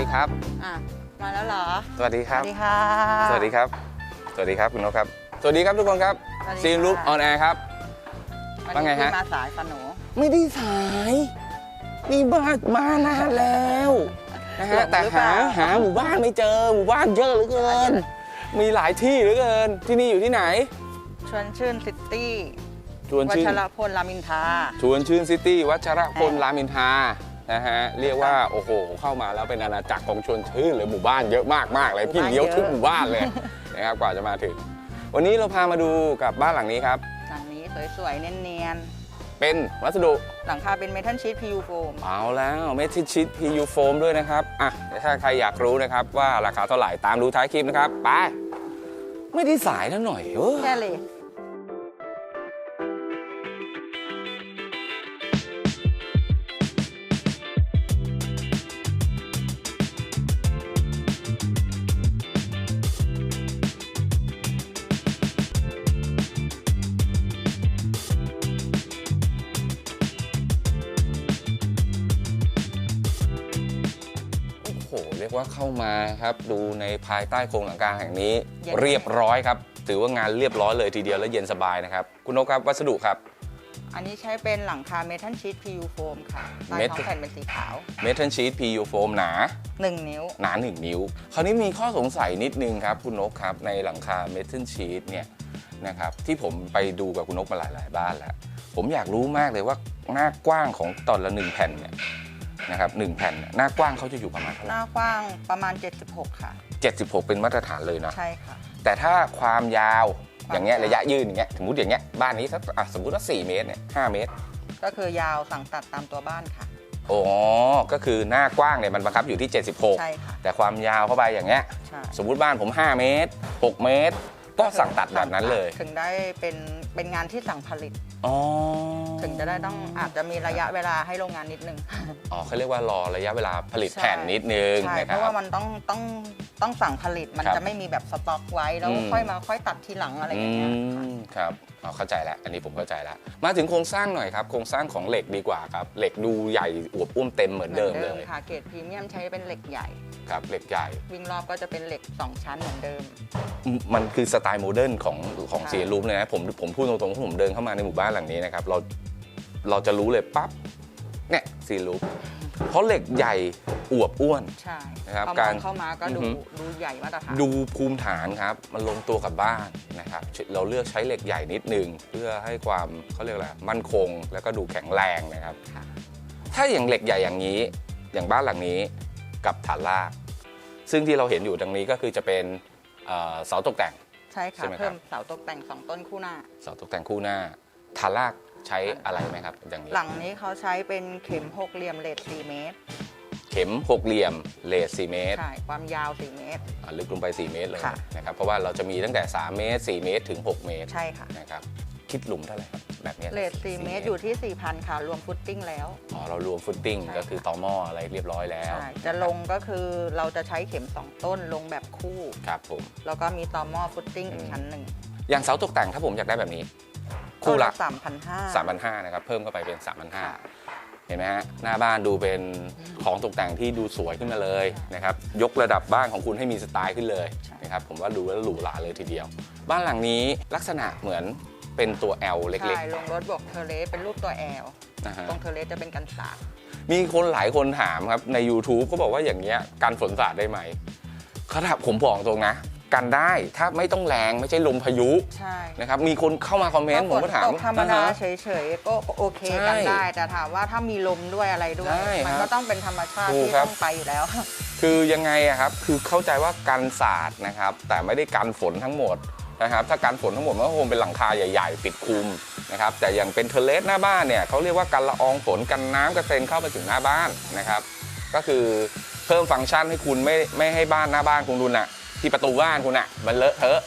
ดีครับ อะมาแล้วเหรอ สวัสดีครับสวัสดีค่ะ สวัสดีครับ สวัสดีครับคุณนกครับ สวัสดีครับทุกคนครับสวัสดีซีนลุกค่ะออนแอร์ครับ วันว่าไงนี้ฮะ พี่มาสายปะหนูไม่ได้สาย นี่บ้านมานานแล้วนะหลฮะงแต่หรือเปหาล่าหาหมู่บ้านไม่เจอหมู่บ้านเยอะเหลือเกิน มีหลายที่เหลือเกิน ที่นี่อยู่ที่ไหน ชวนชื่นซิตี้ชวนวัชื่นชรพลรามอินทราชวนชื่นซิตี้วัชรพลอ่ารรามอินทรา นะฮะเรียกว่าโอ้โหเข้ามาแล้วเป็นอาณาจักรของชวนชื่นเลยหมู่บ้านเยอะมากมากๆเลยพี่เลี้ยวทุกหมู่บ้านเลยนะครับกว่าจะมาถึง วันนี้เราพามาดูกับบ้านหลังนี้ครับหลังนี้สวยๆเนียนเป็นวัสดุๆหลังคาเป็นเมทัลชีท PU โฟมเอาแล้วเมทิชิด PU โฟมด้วยนะครับอะเดี๋ยวถ้าใครอยากรู้นะครับว่าราคาเท่าไหร่ตามดูท้ายคลิปนะครับไปไม่ได้สายแล้วหน่อยเออแค่เลย รียกว่าเข้ามาครับดูในภายใต้โครงหลังคาแห่งนี้เย็นเรียบร้อยครับถือว่างานเรียบร้อยเลยทีเดียวและเย็นสบายนะครับ คุณนกครับวัสดุครับอันนี้ใช้เป็นหลังคาเมทัลชีท PU โฟมค่ะใต้เมทัท้ลองแผ่นเป็นสีขาวเมทัลชีต PU โฟมหนา 1 นิ้ว หนา 1 นิ้ว คราวนี้มีข้อสงสัยนิดนึงครับ คุณนกครับ ในหลังคาเมทัลชีตเนี่ยนะครับที่ผมไปดูกับคุณนกมาหลาย ๆ บ้านแล้ว ผมอยากรู้มากเลยว่าหน้ากว้างของตอนละหนึ่งแผ่นเนี่ย นะครับหนึ่งแผ่นเนี่ยหน้ากว้างเขาจะอยู่ประมาณเท่าไหหร่น้ากว้างประมาณ 76 ค่ะ 76 เป็นมาตรฐานเลยนะ ใช่ค่ะ แต่ถ้าความยาวความอย่างเงี้ยยาวระยะยืนอย่างเงี้ยสมมติอย่างเงี้ยบ้านนี้สักอะสมมติว่า 4 เมตรเนี่ย5เมตรก็คือยาวสั่งตัดตามตัวบ้านค่ะ อ๋อก็คือหน้ากว้างเนี่ยมันบังคับอยู่ที่76ใช่ค่ะแต่ความยาวเข้าไปอย่างเงี้ยใช่สมมุติบ้านผม 5 เมตร 6 เมตร ก็สั่งตัดแบบนั้นเลย ถึงได้เป็น เป็นงานที่สั่งผลิต อ๋อถึงจะได้ต้องอาจจะมีระยะเวลาให้โรงงานนิดนึง อ๋อเขาเรียกว่ารอระยะเวลาผลิตใช่ แผ่นนิดนึงใช่นะเพครัราะบว่ามันต้องต้องต้องสั่งผลิตมันครับจะไม่มีแบบสต็อกไว้แล้วอืม ค่อยมาค่อยตัดทีหลังอะไรอย่างเงี้ยค่ะอืมครับอ๋อเข้าใจแล้วอันนี้ผมเข้าใจแล้ว มาถึงโครงสร้างหน่อยครับ โครงสร้างของเหล็กดีกว่าครับ เหล็กดูใหญ่อวบอุ้มเต็มเหมือนเดิมเลยค่ะเกรดพรีเมียมใช้เป็นเหล็กใหญ่ ครับ เหล็กใหญ่ วิ่งรอบก็จะเป็นเหล็ก 2 ชั้นเหมือนเดิม มันคือสไตล์โมเดิร์นของของค่ะซีรูมเลยนะผมผมพูดตรงๆว่าผมเดินเข้ามาในหมู่บ้านหลังนี้นะครับเราเราจะรู้เลยปั๊บเนี่ยซีรูมเพราะเหล็กใหญ่อวบอ้วน ใช่นะครับพอมกาอร งเข้ามาก็ดูอือฮึดูใหญ่มาตรฐานดูภูมิฐานครับ มันลงตัวกับบ้านนะครับ เราเลือกใช้เหล็กใหญ่นิดนึง เพื่อให้ความเขาเรียกอะไรมั่นคง แล้วก็ดูแข็งแรงนะครับ ค่ะถ้าอย่างเหล็กใหญ่อย่างนี้ อย่างบ้านหลังนี้กับฐานรากซึ่งที่เราเห็นอยู่ตรงนี้ก็คือจะเป็นเอ่อเสาตกแต่ง ใช่ค่ะ ใช่ไหมครับเพิ่มเสาตกแต่ง2ต้นคู่หน้า เสาตกแต่งคู่หน้าฐานรากใช้อะไรไหมครับอย่างนี้หลังนี้เขาใช้เป็นเข็มหกเหลี่ยมเลท4เมตร เข็มหกเหลี่ยมเลส4เมตร ใช่ ความยาว 4 เมตร อ่าลึกลงไป 4 เมตรเลยค่ะ นะครับ เพราะว่าเราจะมีตั้งแต่ 3 เมตร 4 เมตรถึง 6 เมตรใช่ค่ะ นะครับ คิดหลุมเท่าไหร่ครับ แบบนี้ยเลท4เมตรอยู่ที่ 4,000 ค่ะ รวมฟุตติ้งแล้ว อ๋อเรารวมฟุตติ้งใช่ก็คือตอหม้ออะไรเรียบร้อยแล้ว ใช่จะลงก็คือเราจะใช้เข็ม 2 ต้นลงแบบคู่ ครับผม แล้วก็มีตอหม้อฟุตติ้งอีอืกมชั้นหนึ่งอย่างเสาตกแต่งถ้าผมอยากได้แบบนี้ คู่ละสามพันห้า3,500นะครับ เพิ่มเข้าไปเป็นค่ะ3,500เห็นไหมฮะหน้าบ้านดูเป็นของตกแต่งที่ดูสวยขึ้นมาเลยนะครับยกระดับบ้านของคุณให้มีสไตล์ขึ้นเลยใช่ นะครับผมว่าดูแล้วหรูหราเลยทีเดียว บ้านหลังนี้ลักษณะเหมือน เป็นตัว L เล็กใช่ลงรถบอกเทเลสเป็นรูปตัวแอลๆนะฮะตรงเทเลสจะเป็นกันสาดมีคนหลายคนถามครับใน YouTube เขาบอกว่าอย่างเงี้ยกันฝนสาดได้ไหมเขาถามผมบอกตรงนะ กันได้ถ้าไม่ต้องแรงไม่ใช่ลมพายุใช่นะครับมีคนเข้ามาคอมเมนต์ผมก็ถามฝนตธรรมดาอ่ฮะเฉยๆก็โอเคใช่กันได้ แต่ถามว่าถ้ามีลมด้วยอะไรด้วย ใช่มัครับก็ต้องเป็นธรรมชาติถูกที่ครับ ต้องไปอยู่แล้ว คือยังไงอะครับ คือเข้าใจว่ากันสาดนะครับ แต่ไม่ได้กันฝนทั้งหมด นะครับถ้ากันฝนทั้งหมดมันก็คงเป็นหลังคาใหญ่ๆ ปิดคลุมนะครับแต่อย่างเป็นเทอร์เลสหน้าบ้านเนี่ยเขาเรียกว่ากันละอองฝนกันน้ำกระเซ็นเข้าไปถึงหน้าบ้านนะครับ ก็คือเพิ่มฟังก์ชันให้คุณไม่ไม่ให้บ้านหน้าบ้านคุณดุนอะที่ประตูบ้านคุณอะมันเลอะเทอะ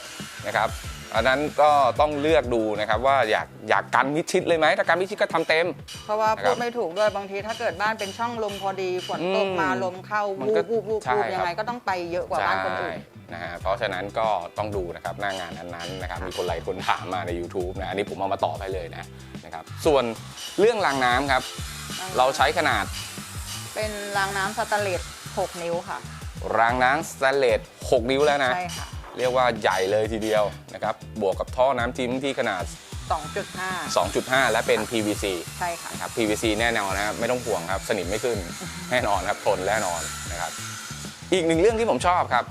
นะครับอันนั้นก็ต้องเลือกดูนะครับว่าอยากอยากกันมิดชิดเลยไหมถ้ากันมิดชิดก็ทำเต็ม เพราะว่านะครับพูดไม่ถูกด้วยบางทีถ้าเกิดบ้านเป็นช่องลมพอดีฝนตกอืมมาลมเข้ามันวูก็บวูบวูบใช่วูบครับยังไงก็ต้องไปเยอะกว่าบ้านคนอื่นใช่ นะฮะเพราะฉะนั้นก็ต้องดูนะครับหน้างานนั้นๆนะครับมีคนหลายคนถามมาใน YouTube นะอันนี้ผมเอามาตอบให้เลยนะนะครับส่วนเรื่องรางน้ำครับ เราใช้ขนาดเป็นรางน้ำสแตนเลส6 นิ้วค่ะ รางน้ำสแตนเลส6 นิ้วแล้วนะใช่ค่ะ เรียกว่าใหญ่เลยทีเดียวนะครับบวกกับท่อน้ำทิ้งที่ขนาด 2.5 2.5 และเป็น PVC ใช่ค่ะ นะครับ PVC แน่นอนนะครับไม่ต้องห่วงครับ สนิมไม่ขึ้นแน่นอนครับทนแน่นอนนะครับ อีกหนึ่งเรื่องที่ผมชอบครับ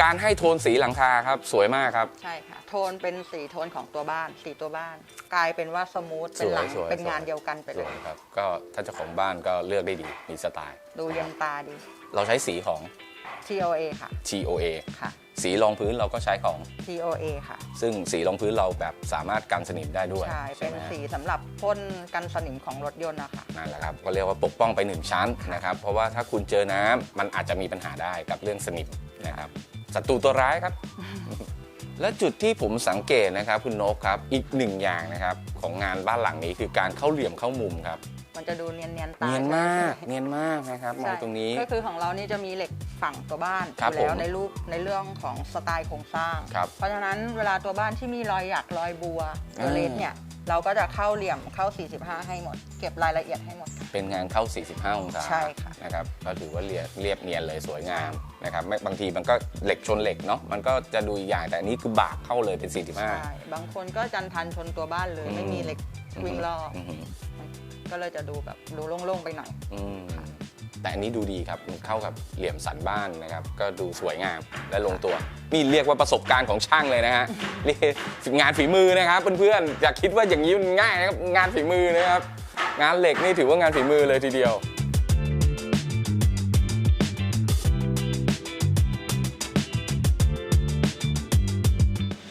การให้โทนสีหลังคาครับสวยมากครับ ใช่ค่ะ โทนเป็นสีโทนของตัวบ้านสีตัวบ้าน กลายเป็นว่าสมูทเป็นหลังสวยๆเป็นงานสวย เดียวกันไปสเลวยยครับก็ถ้าเจ้าของบ้านก็เลือกได้ดีมีสไตล์ดูเย็นตาดี เราใช้สีของ TOA ค่ะ TOA ค่ะ สีรองพื้นเราก็ใช้ของ TOA ค่ะ ซึ่งสีรองพื้นเราแบบสามารถกันสนิมได้ด้วยใช่ เป็นไหมฮะ สีสำหรับพ่นกันสนิมของรถยนต์นะคะ นั่นแหละครับก็เรียกว่าปกป้องไปหนึ่งชั้นนะครับ เพราะว่าถ้าคุณเจอน้ำมันอาจจะมีปัญหาได้กับเรื่องสนิมนะครับ ศัตรูตัวร้ายครับ และจุดที่ผมสังเกตนะครับ คุณนกครับ อีกหนึ่งอย่างนะครับ ของงานบ้านหลังนี้คือการเข้าเหลี่ยมเข้ามุมครับ มันจะดูเนียนเนียนๆตาเนียนใช่ไหมากเนียนมากนะครับมองใช่ตรงนี้ ก็คือของเรานี่จะมีเหล็กฝั่งตัวบ้านครับอยู่แล้วผมในรูปในเรื่องของสไตล์โครงสร้าง ครับเพราะฉะนั้นเวลาตัวบ้านที่มีรอยหยักรอยบัวอ่าเลสเนี่ยเราก็จะเข้าเหลี่ยมเข้า 45 ให้หมด เก็บรายละเอียดให้หมด เป็นงานเข้า 45 องศาใช่ค่ะ นะครับก็ถือว่าเรียบเรียบเนียนเลยสวยงามนะครับไม่บางทีมันก็เหล็กชนเหล็กเนาะมันก็จะดูอีกอย่างแต่อันนี้คือบากเข้าเลยเป็น 45 ใช่บางคนก็จันทันชนตัวบ้านเลย อืม ไม่มีเหล็กวิ่งรอบ อืม ก็เลยจะดูแบบดูโล่งๆไปหน่อย อืมแต่อันนี้ดูดีครับมันเข้ากับเหลี่ยมสันบ้านนะครับ ก็ดูสวยงามและลงตัว นี่เรียกว่าประสบการณ์ของช่างเลยนะฮะเรียกงานฝีมือนะครับเพื่อนๆอย่าคิดว่าอย่างนี้มันง่ายนะครับงานฝีมือนะครับ งานเหล็กนี่ถือว่างานฝีมือเลยทีเดียว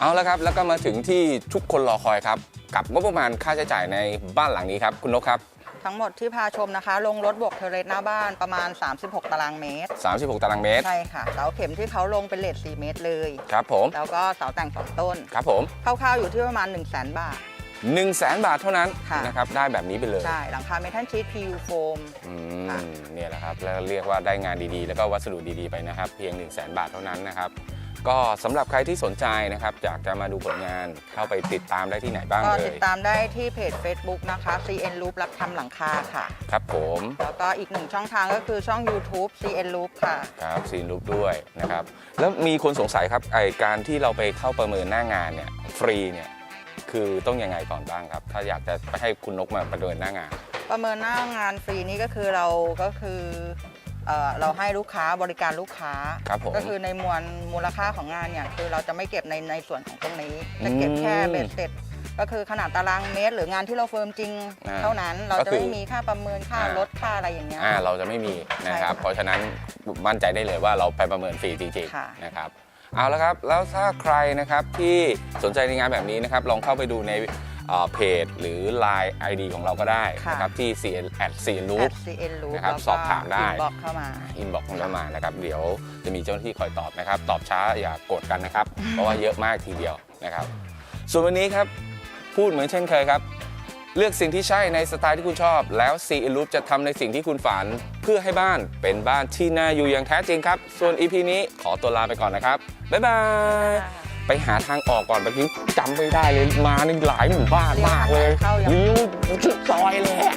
เอาละครับ แล้วก็มาถึงที่ทุกคนรอคอยครับ กับงบประมาณค่าใช้จ่ายในบ้านหลังนี้ครับ คุณนกครับ ทั้งหมดที่พาชมนะคะ ลงรถบวกเทอร์เรสหน้าบ้านประมาณ 36 ตารางเมตร 36 ตารางเมตร ใช่ค่ะ เสาเข็มที่เขาลงเป็นเลท4เมตรเลย ครับผม แล้วก็เสาแต่งสองต้น ครับผม คร่าวๆอยู่ที่ประมาณ 1 0 0 0 0แบาท 1 0 0 0 0แบาทเท่านั้นค่ะ นะครับ ได้แบบนี้ไปเลยใช่ หลังคาเมทัลชีต PU โฟม อืค่ะมเนี่ยแหละครับ แล้วเรียกว่าได้งานดีๆ แล้วก็วัสดุดีๆ ไปนะครับ เพียง 1 0 0 0 0แบาทเท่านั้นนะครับ ก็สำหรับใครที่สนใจนะครับอยากจะมาดูผลงานเข้าไปติดตามได้ที่ไหนบ้างก็เลติดยตามได้ที่เพจ Facebook นะคะ CN Loop รับทำหลังคาค่ะ ครับผมแล้วก็อีกหนึ่งช่องทางก็คือช่อง YouTube CN Loop ค่ะ ครับซีนรูปด้วยนะครับแล้วมีคนสงสัยครับไอการที่เราไปเข้าประเมินหน้างานเนี่ยฟรีเนี่ยคือต้องยังไงก่อนบ้างครับ ถ้าอยากจะไปให้คุณนกมาประเมินหน้างาน ประเมินหน้างานฟรีนี่ก็คือเราก็คือ เอ่อเราให้ลูกค้าบริการลูกค้า ครับผม ก็คือในมวลมูลค่าของงานเนี่ยคือเราจะไม่เก็บในในส่วนของตรงนี้ จะเก็บแค่อืมเบ็ดเสร็จ ก็คือขนาดตารางเมตร หรืองานที่เราเฟิร์มจริง อ่าเท่านั้นเราก็จะคือไม่มีค่าประเมินค่าอ่ารรถค่าอะไรอย่างเงี้ย อ่าเราจะไม่มีนะครับ ใช่ค่ะเพราะฉะนั้นมั่นใจได้เลยว่าเราไปประเมินฟรีจริงค่ะ ๆนะครับเอาละครับแล้วถ้าใครนะครับที่สนใจในงานแบบนี้นะครับลองเข้าไปดูใน เอ่อเพจหรือ Line ID ของเราก็ได้นะครับที่ CN at CN Loop at CN Loop นะครับแล้วก็สอบถามได้ inbox เข้ามาอินบอกเข้ามานะครับเดี๋ยวจะมีเจ้าหน้าที่คอยตอบนะครับ ตอบช้าอย่ากกดกันนะครับ เพราะว่าเยอะมากทีเดียวนะครับ ส่วนวันนี้ครับพูดเหมือนเช่นเคยครับ เลือกสิ่งที่ใช่ในสไตล์ที่คุณชอบ แล้ว C in Loop จะทำในสิ่งที่คุณฝัน เพื่อให้บ้านเป็นบ้านที่น่าอยู่อย่างแท้จริงครับ ส่วน EP นี้ขอตัวลาไปก่อนนะครับบ๊ายบาย ไปหาทางออกก่อนเมื่อกี้จำไม่ได้เลยมาในหลายหมู่บ้านมากเลยเข้ายังลิ้วทุกซอยเลยอะ